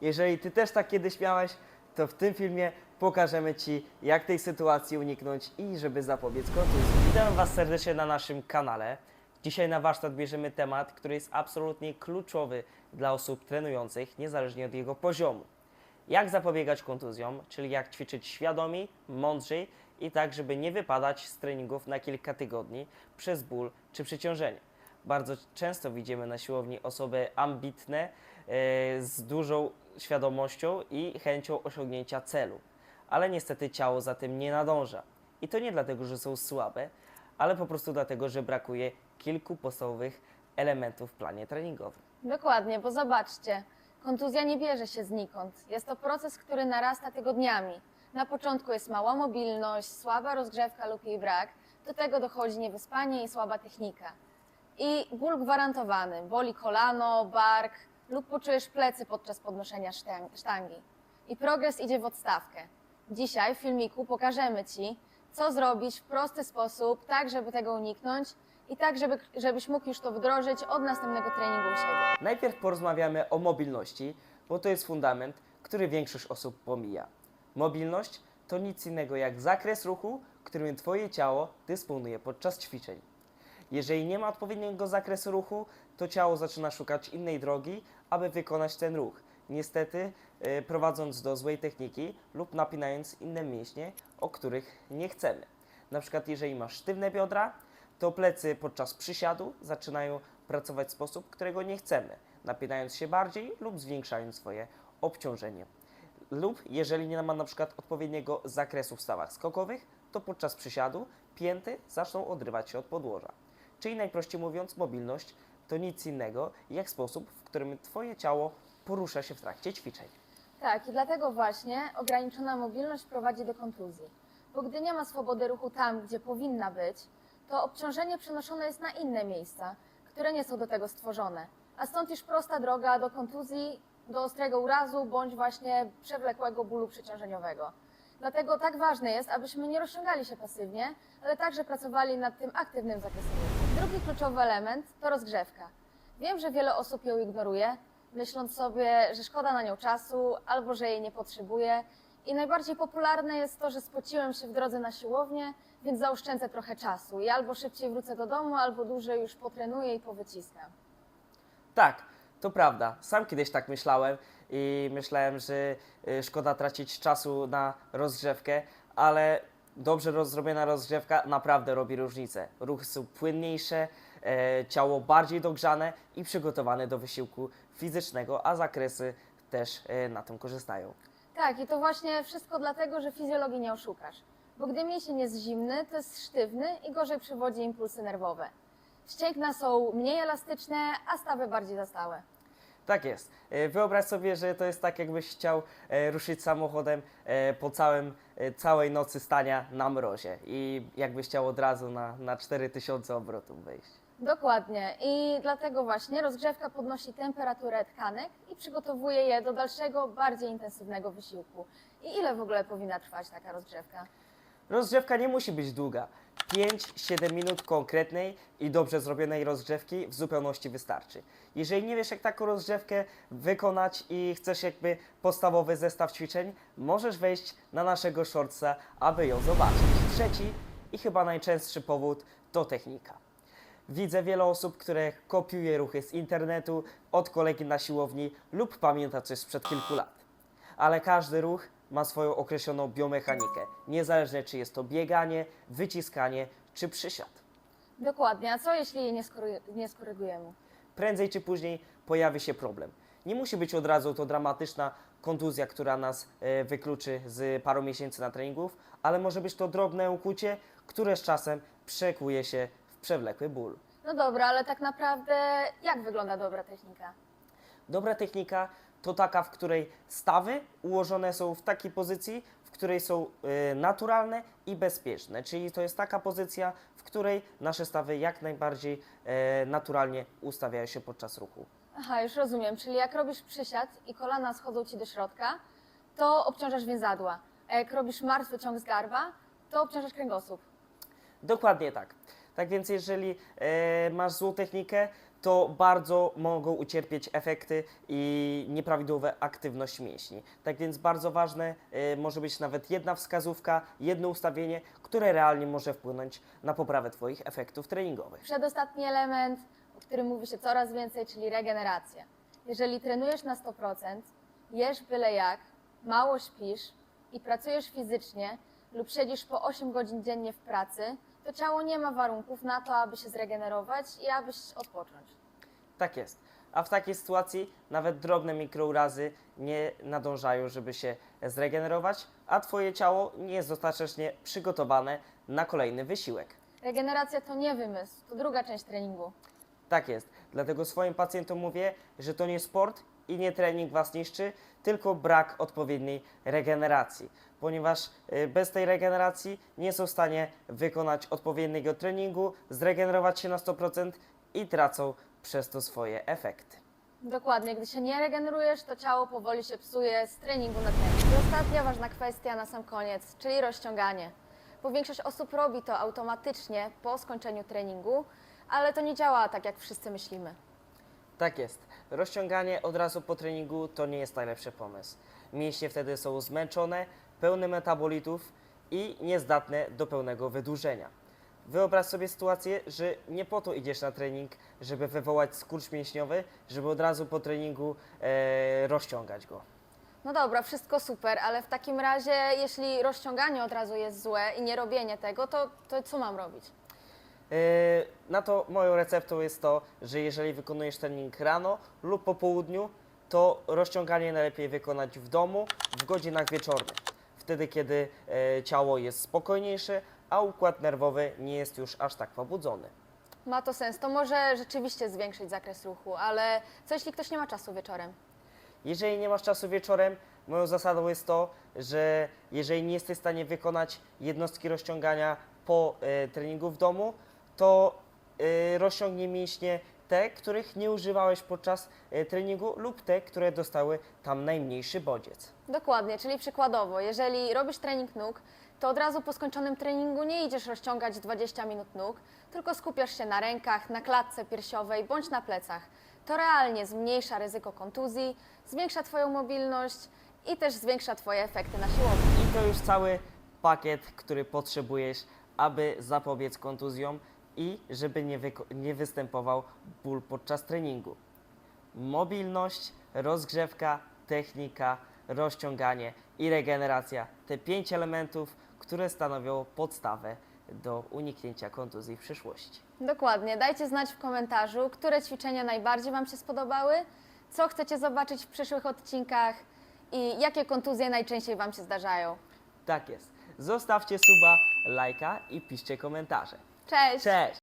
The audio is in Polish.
Jeżeli Ty też tak kiedyś miałeś, to w tym filmie pokażemy Ci, jak tej sytuacji uniknąć i żeby zapobiec kontuzji. Witam Was serdecznie na naszym kanale. Dzisiaj na warsztat bierzemy temat, który jest absolutnie kluczowy dla osób trenujących, niezależnie od jego poziomu. Jak zapobiegać kontuzjom, czyli jak ćwiczyć świadomiej, mądrzej i tak, żeby nie wypadać z treningów na kilka tygodni przez ból czy przeciążenie. Bardzo często widzimy na siłowni osoby ambitne, e, z dużą świadomością i chęcią osiągnięcia celu, ale niestety ciało za tym nie nadąża. I to nie dlatego, że są słabe, ale po prostu dlatego, że brakuje kilku podstawowych elementów w planie treningowym. Dokładnie, bo zobaczcie, kontuzja nie bierze się znikąd. Jest to proces, który narasta tygodniami. Na początku jest mała mobilność, słaba rozgrzewka lub jej brak. Do tego dochodzi niewyspanie i słaba technika. I ból gwarantowany. Boli kolano, bark lub poczujesz plecy podczas podnoszenia sztang- sztangi. I progres idzie w odstawkę. Dzisiaj w filmiku pokażemy Ci, co zrobić w prosty sposób, tak żeby tego uniknąć i tak, żeby, żebyś mógł już to wdrożyć od następnego treningu u siebie. Najpierw porozmawiamy o mobilności, bo to jest fundament, który większość osób pomija. Mobilność to nic innego jak zakres ruchu, którym Twoje ciało dysponuje podczas ćwiczeń. Jeżeli nie ma odpowiedniego zakresu ruchu, to ciało zaczyna szukać innej drogi, aby wykonać ten ruch. Niestety, e, prowadząc do złej techniki lub napinając inne mięśnie, o których nie chcemy. Na przykład, jeżeli masz sztywne biodra, to plecy podczas przysiadu zaczynają pracować w sposób, którego nie chcemy, napinając się bardziej lub zwiększając swoje obciążenie. Lub jeżeli nie ma na przykład odpowiedniego zakresu w stawach skokowych, to podczas przysiadu pięty zaczną odrywać się od podłoża. Czyli najprościej mówiąc, mobilność to nic innego jak sposób, w którym Twoje ciało porusza się w trakcie ćwiczeń. Tak, i dlatego właśnie ograniczona mobilność prowadzi do kontuzji. Bo gdy nie ma swobody ruchu tam, gdzie powinna być, to obciążenie przenoszone jest na inne miejsca, które nie są do tego stworzone. A stąd już prosta droga do kontuzji, do ostrego urazu bądź właśnie przewlekłego bólu przeciążeniowego. Dlatego tak ważne jest, abyśmy nie rozciągali się pasywnie, ale także pracowali nad tym aktywnym zakresem. Drugi kluczowy element to rozgrzewka. Wiem, że wiele osób ją ignoruje, myśląc sobie, że szkoda na nią czasu albo że jej nie potrzebuje. I najbardziej popularne jest to, że spociłem się w drodze na siłownię, więc zaoszczędzę trochę czasu i albo szybciej wrócę do domu, albo dłużej już potrenuję i powyciskam. Tak, to prawda. Sam kiedyś tak myślałem i myślałem, że y, szkoda tracić czasu na rozgrzewkę, ale dobrze zrobiona rozgrzewka naprawdę robi różnicę. Ruchy są płynniejsze, e, ciało bardziej dogrzane i przygotowane do wysiłku fizycznego, a zakresy też e, na tym korzystają. Tak, i to właśnie wszystko dlatego, że fizjologii nie oszukasz. Bo gdy mięsień jest zimny, to jest sztywny i gorzej przewodzi impulsy nerwowe. Ścięgna są mniej elastyczne, a stawy bardziej zastałe. Tak jest. E, Wyobraź sobie, że to jest tak, jakbyś chciał e, ruszyć samochodem e, po całym, całej nocy stania na mrozie i jakbyś chciał od razu na, na 4000 obrotów wejść. Dokładnie. I dlatego właśnie rozgrzewka podnosi temperaturę tkanek i przygotowuje je do dalszego, bardziej intensywnego wysiłku. I ile w ogóle powinna trwać taka rozgrzewka? Rozgrzewka nie musi być długa. 5-7 minut konkretnej i dobrze zrobionej rozgrzewki w zupełności wystarczy. Jeżeli nie wiesz, jak taką rozgrzewkę wykonać i chcesz jakby podstawowy zestaw ćwiczeń, możesz wejść na naszego shortsa, aby ją zobaczyć. Trzeci i chyba najczęstszy powód to technika. Widzę wiele osób, które kopiuje ruchy z internetu, od kolegi na siłowni lub pamięta coś sprzed kilku lat. Ale każdy ruch ma swoją określoną biomechanikę, niezależnie czy jest to bieganie, wyciskanie czy przysiad. Dokładnie. A co jeśli jej nie, skory- nie skorygujemy? Prędzej czy później pojawi się problem. Nie musi być od razu to dramatyczna kontuzja, która nas e, wykluczy z paru miesięcy na treningów, ale może być to drobne ukłucie, które z czasem przekuje się w przewlekły ból. No dobra, ale tak naprawdę jak wygląda dobra technika? Dobra technika to taka, w której stawy ułożone są w takiej pozycji, w której są y, naturalne i bezpieczne. Czyli to jest taka pozycja, w której nasze stawy jak najbardziej e, naturalnie ustawiają się podczas ruchu. Aha, już rozumiem. Czyli jak robisz przysiad i kolana schodzą ci do środka, to obciążasz więzadła. A jak robisz martwy ciąg z garba, to obciążasz kręgosłup. Dokładnie tak. Tak więc jeżeli e, masz złą technikę, to bardzo mogą ucierpieć efekty i nieprawidłowa aktywność mięśni. Tak więc bardzo ważne y, może być nawet jedna wskazówka, jedno ustawienie, które realnie może wpłynąć na poprawę Twoich efektów treningowych. Przedostatni element, o którym mówi się coraz więcej, czyli regeneracja. Jeżeli trenujesz na 100%, jesz byle jak, mało śpisz i pracujesz fizycznie lub siedzisz po 8 godzin dziennie w pracy, to ciało nie ma warunków na to, aby się zregenerować i abyś odpocząć. Tak jest. A w takiej sytuacji nawet drobne mikrourazy nie nadążają, żeby się zregenerować, a Twoje ciało nie jest dostatecznie przygotowane na kolejny wysiłek. Regeneracja to nie wymysł, to druga część treningu. Tak jest. Dlatego swoim pacjentom mówię, że to nie sport i nie trening Was niszczy, tylko brak odpowiedniej regeneracji. Ponieważ y, bez tej regeneracji nie są w stanie wykonać odpowiedniego treningu, zregenerować się na 100% i tracą przez to swoje efekty. Dokładnie, gdy się nie regenerujesz, to ciało powoli się psuje z treningu na trening. I ostatnia ważna kwestia na sam koniec, czyli rozciąganie. Bo większość osób robi to automatycznie po skończeniu treningu, ale to nie działa tak, jak wszyscy myślimy. Tak jest. Rozciąganie od razu po treningu to nie jest najlepszy pomysł. Mięśnie wtedy są zmęczone, pełne metabolitów i niezdatne do pełnego wydłużenia. Wyobraź sobie sytuację, że nie po to idziesz na trening, żeby wywołać skurcz mięśniowy, żeby od razu po treningu e, rozciągać go. No dobra, wszystko super, ale w takim razie, jeśli rozciąganie od razu jest złe i nie robienie tego, to, to co mam robić? E, Na to moją receptą jest to, że jeżeli wykonujesz trening rano lub po południu, to rozciąganie najlepiej wykonać w domu w godzinach wieczornych. Wtedy, kiedy e, ciało jest spokojniejsze, a układ nerwowy nie jest już aż tak pobudzony. Ma to sens. To może rzeczywiście zwiększyć zakres ruchu, ale co jeśli ktoś nie ma czasu wieczorem? Jeżeli nie masz czasu wieczorem, moją zasadą jest to, że jeżeli nie jesteś w stanie wykonać jednostki rozciągania po e, treningu w domu, to e, rozciągnij mięśnie te, których nie używałeś podczas e, treningu lub te, które dostały tam najmniejszy bodziec. Dokładnie, czyli przykładowo, jeżeli robisz trening nóg, to od razu po skończonym treningu nie idziesz rozciągać 20 minut nóg, tylko skupiasz się na rękach, na klatce piersiowej bądź na plecach. To realnie zmniejsza ryzyko kontuzji, zwiększa Twoją mobilność i też zwiększa Twoje efekty na siłowni. I to już cały pakiet, który potrzebujesz, aby zapobiec kontuzjom i żeby nie, nie występował ból podczas treningu. Mobilność, rozgrzewka, technika, rozciąganie i regeneracja. Te pięć elementów, które stanowią podstawę do uniknięcia kontuzji w przyszłości. Dokładnie, dajcie znać w komentarzu, które ćwiczenia najbardziej Wam się spodobały, co chcecie zobaczyć w przyszłych odcinkach i jakie kontuzje najczęściej Wam się zdarzają. Tak jest. Zostawcie suba, lajka i piszcie komentarze. Cześć! Cześć!